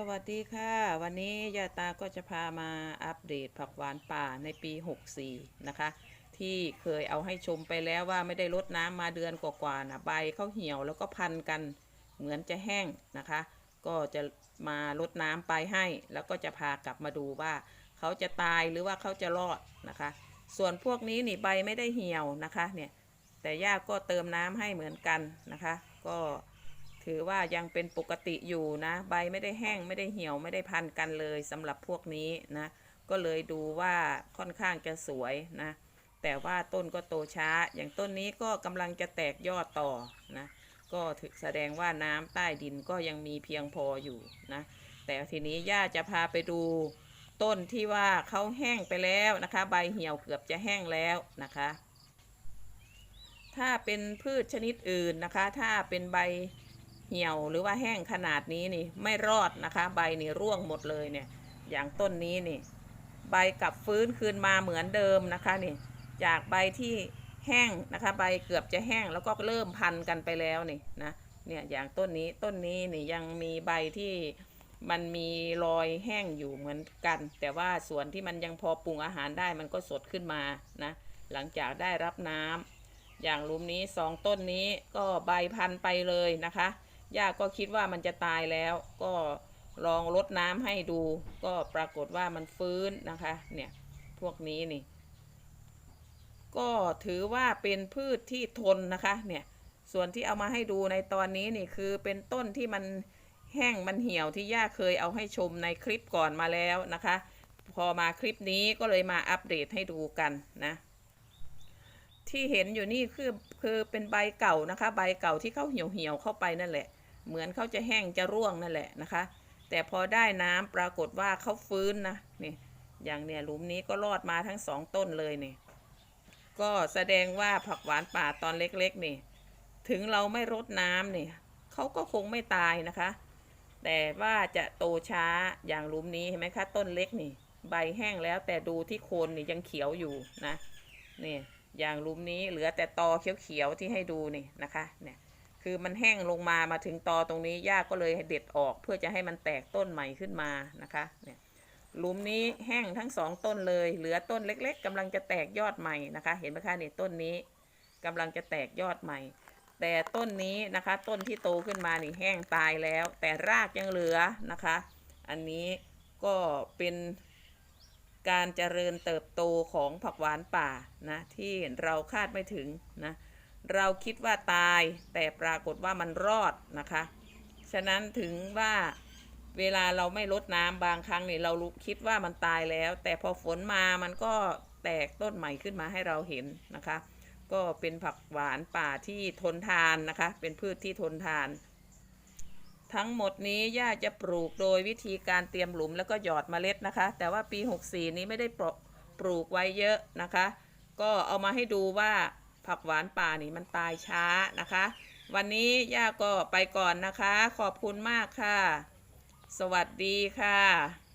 สวัสดีค่ะ วันนี้ยาตาก็จะพามาอัปเดตผักหวานป่าในปี 64 นะคะ ที่เคยเอาให้ชมไปแล้วว่าไม่ได้ลดน้ำมาเดือนกว่าๆนะใบเขาเหี่ยวแล้วก็พันกันเหมือนจะแห้งนะคะ ก็จะมาลดน้ำไปให้ แล้วก็จะพากลับมาดูว่า เขาจะตายหรือว่าเขาจะรอดนะคะ ส่วนพวกนี้นี่ใบไม่ได้เหี่ยวนะคะเนี่ยแต่ย่าก็เติมน้ำให้เหมือนกันนะคะ ก็ ถือว่ายังเป็นปกติอยู่นะ ใบไม่ได้แห้งไม่ได้เหี่ยวไม่ได้พันกันเลยสำหรับพวกนี้นะ ก็เลยดูว่าค่อนข้างจะสวยนะ แต่ว่าต้นก็โตช้า อย่างต้นนี้ก็กำลังจะแตกยอดต่อนะ ก็ถือแสดงว่าน้ำใต้ดินก็ยังมีเพียงพออยู่นะ แต่ทีนี้ย่าจะพาไปดูต้นที่ว่าเขาแห้งไปแล้วนะคะ ใบเหี่ยวเกือบจะแห้งแล้วนะคะ ถ้าเป็นพืชชนิดอื่นนะคะ ถ้าเป็นใบ เหี่ยวหรือว่าแห้งขนาดนี้นี่ไม่รอดนะคะ ใบนี่ร่วงหมดเลยเนี่ย อย่างต้นนี้นี่ ใบกลับฟื้นคืนมาเหมือนเดิมนะคะนี่ จากใบที่แห้งนะคะ ใบเกือบจะแห้งแล้วก็เริ่มพันกันไปแล้วนี่นะเนี่ยอย่างต้นนี้ต้นนี้นี่ยังมีใบที่มันมีรอยแห้งอยู่เหมือนกัน แต่ว่าส่วนที่มันยังพอปรุงอาหารได้มันก็สดขึ้นมานะหลังจากได้รับน้ำอย่างลุมนี้สองต้นนี้ก็ใบพันไปเลยนะคะ ย่าก็คิดว่ามันจะตายแล้ว ก็ลองลดน้ำให้ดู ก็ปรากฏว่ามันฟื้นนะคะ เนี่ยพวกนี้นี่ ก็ถือว่าเป็นพืชที่ทนนะคะ เนี่ย ส่วนที่เอามาให้ดูในตอนนี้นี่คือเป็นต้นที่มันแห้งมันเหี่ยวที่ย่าเคยเอาให้ชมในคลิปก่อนมาแล้วนะคะ พอมาคลิปนี้ก็เลยมาอัปเดตให้ดูกันนะที่เห็นอยู่นี่คือคือเป็นใบเก่านะคะ ใบเก่าที่เขาเหี่ยวเหี่ยวๆเข้าไปนั่นแหละ เหมือนเขาจะแห้งจะร่วงนั่นแหละนะคะ แต่พอได้น้ำปรากฏว่าเขาฟื้นนะนี่อย่างเนี่ยหลุมนี้ก็รอดมาทั้งสองต้นเลยนี่ก็แสดงว่าผักหวานป่าตอนเล็กๆนี่ ถึงเราไม่รดน้ำนี่เขาก็คงไม่ตายนะคะ แต่ว่าจะโตช้าอย่างหลุมนี้เห็นไหมคะ ต้นเล็กนี่ ใบแห้งแล้วแต่ดูที่โคนนี่ยังเขียวอยู่นะนี่อย่างหลุมนี้เหลือแต่ตอเขียวๆที่ให้ดูนี่นะคะเนี่ย คือมันแห้งลงมามาถึงตอตรงนี้ย่าก็เลยเด็ดออก เพื่อจะให้มันแตกต้นใหม่ขึ้นมานะคะเนี่ยหลุมนี้แห้งทั้งสองต้นเลย เหลือต้นเล็ก ๆกำลังจะแตกยอดใหม่นะคะ เห็นไหมคะนี่ต้นนี้กำลังจะแตกยอดใหม่ แต่ต้นนี้นะคะ ต้นที่โตขึ้นมานี่แห้งตายแล้ว แต่รากยังเหลือนะคะ อันนี้ก็เป็นการเจริญเติบโตของผักหวานป่านะที่เราคาดไม่ถึงนะ เราคิดว่าตายแต่ปรากฏว่ามันรอดนะคะ ฉะนั้นถึงว่าเวลาเราไม่ลดน้ำบางครั้งเนี่ยเรารู้คิดว่ามันตายแล้ว แต่พอฝนมามันก็แตกต้นใหม่ขึ้นมาให้เราเห็นนะคะ ก็เป็นผักหวานป่าที่ทนทานนะคะ เป็นพืชที่ทนทาน ทั้งหมดนี้ย่าจะปลูกโดยวิธีการเตรียมหลุมแล้วก็หยอดเมล็ดนะคะ แต่ว่าปี 64 นี้ไม่ได้ปลูกไว้เยอะนะคะ ก็เอามาให้ดูว่า ผักหวานป่านี่มันตายช้านะคะ วันนี้ย่าก็ไปก่อนนะคะ ขอบคุณมากค่ะ สวัสดีค่ะ